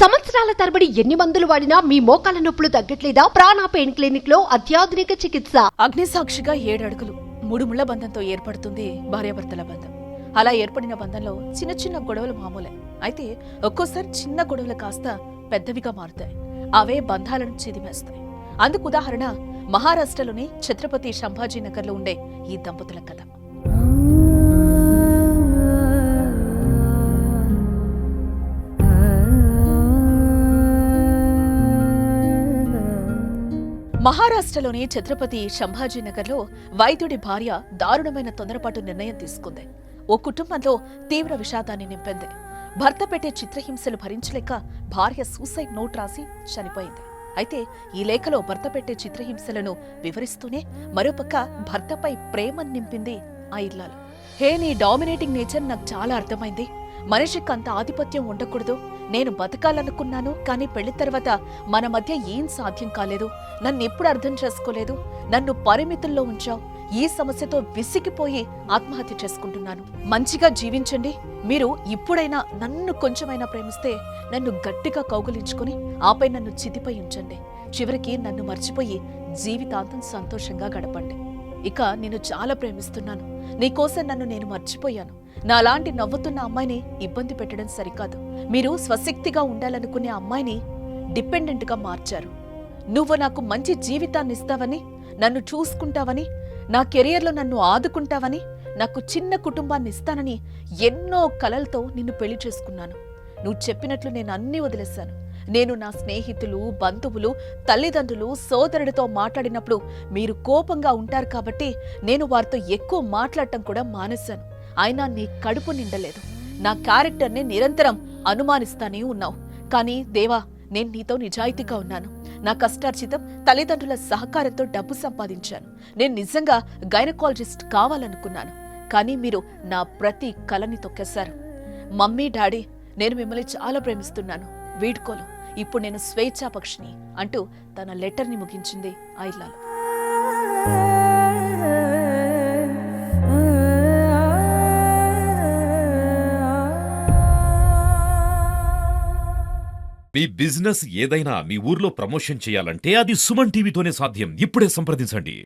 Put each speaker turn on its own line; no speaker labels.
సంవత్సరాల తరబడి ఎన్ని మందులు వాడినా మీ మోకాల నొప్పులు తగ్గట్లేదా? ప్రాణ పెయిన్ క్లినిక్లో అత్యాధునిక చికిత్స.
అగ్నిసాక్షిగా ఏడు అడుగులు మూడు ముళ్ళ బంధంతో ఏర్పడుతుంది భార్యాభర్తల బంధం. అలా ఏర్పడిన బంధంలో చిన్న చిన్న గొడవలు మామూలే. అయితే ఒక్కోసారి చిన్న గొడవలు కాస్త పెద్దవిగా మారుతాయి. అవే బంధాలను చెదిమేస్తాయి. అందుకు ఉదాహరణ మహారాష్ట్రలోని ఛత్రపతి సంభాజీనగర్లో ఉండే ఈ దంపతుల కథ. మహారాష్ట్రలోని ఛత్రపతి సంభాజీనగర్లో వైద్యుడి భార్య దారుణమైన తొందరపాటు నిర్ణయం తీసుకుంది. ఓ కుటుంబంలో తీవ్ర విషాదాన్ని నింపింది. భర్త పెట్టే చిత్రహింసలు భరించలేక భార్య సూసైడ్ నోట్ రాసి చనిపోయింది. అయితే ఈ లేఖలో భర్త పెట్టే చిత్రహింసలను వివరిస్తూనే మరోపక్క భర్తపై ప్రేమను నింపింది ఆ ఇల్లాలు. హే నీ డామినేటింగ్ నేచర్ నాకు చాలా అర్థమైంది. మనిషికి అంత ఆధిపత్యం ఉండకూడదు. నేను బతకాలనుకున్నాను కానీ పెళ్ళి తర్వాత మన మధ్య ఏం సాధ్యం కాలేదు. నన్ను ఎప్పుడు అర్థం చేసుకోలేదు. నన్ను పరిమితుల్లో ఉంచావు. ఈ సమస్యతో విసిగిపోయి ఆత్మహత్య చేసుకుంటున్నాను. మంచిగా జీవించండి. మీరు ఇప్పుడైనా నన్ను కొంచెమైనా ప్రేమిస్తే నన్ను గట్టిగా కౌగులించుకుని ఆపై నన్ను చితిపై ఉంచండి. చివరికి నన్ను మర్చిపోయి జీవితాంతం సంతోషంగా గడపండి. ఇక నేను చాలా ప్రేమిస్తున్నాను. నీకోసం నన్ను నేను మర్చిపోయాను. నాలాంటి నవ్వుతున్న అమ్మాయిని ఇబ్బంది పెట్టడం సరికాదు. మీరు స్వశక్తిగా ఉండాలనుకునే అమ్మాయిని డిపెండెంట్గా మార్చారు. నువ్వు నాకు మంచి జీవితాన్ని ఇస్తావని నన్ను చూసుకుంటావని నా కెరియర్లో నన్ను ఆదుకుంటావని నాకు చిన్న కుటుంబాన్ని ఇస్తానని ఎన్నో కలలతో నిన్ను పెళ్ళి చేసుకున్నాను. నువ్వు చెప్పినట్లు నేను అన్నీ వదిలేశాను. నేను నా స్నేహితులు బంధువులు తల్లిదండ్రులు సోదరుడితో మాట్లాడినప్పుడు మీరు కోపంగా ఉంటారు కాబట్టి నేను వారితో ఎక్కువ మాట్లాడటం కూడా మానేశాను. అయినా నీ కడుపు నిండలేదు. నా క్యారెక్టర్ని నిరంతరం అనుమానిస్తానే ఉన్నావు. కానీ దేవా నేను నీతో నిజాయితీగా ఉన్నాను. నా కష్టార్జితం తల్లిదండ్రుల సహకారంతో డబ్బు సంపాదించాను. నేను నిజంగా గైనకాలజిస్ట్ కావాలనుకున్నాను. కానీ మీరు నా ప్రతి కలని తొక్కేశారు. మమ్మీ డాడీ నేను మిమ్మల్ని చాలా ప్రేమిస్తున్నాను. వీడ్కోలు. ఇప్పుడు నేను స్వేచ్ఛాపక్షిని అంటూ తన లెటర్ని ముగించింది ఆ
మీ బిజినెస్ ఏదైనా మీ ఊర్లో ప్రమోషన్ చేయాలంటే అది సుమన్ టీవీతోనే సాధ్యం. ఇప్పుడే సంప్రదించండి.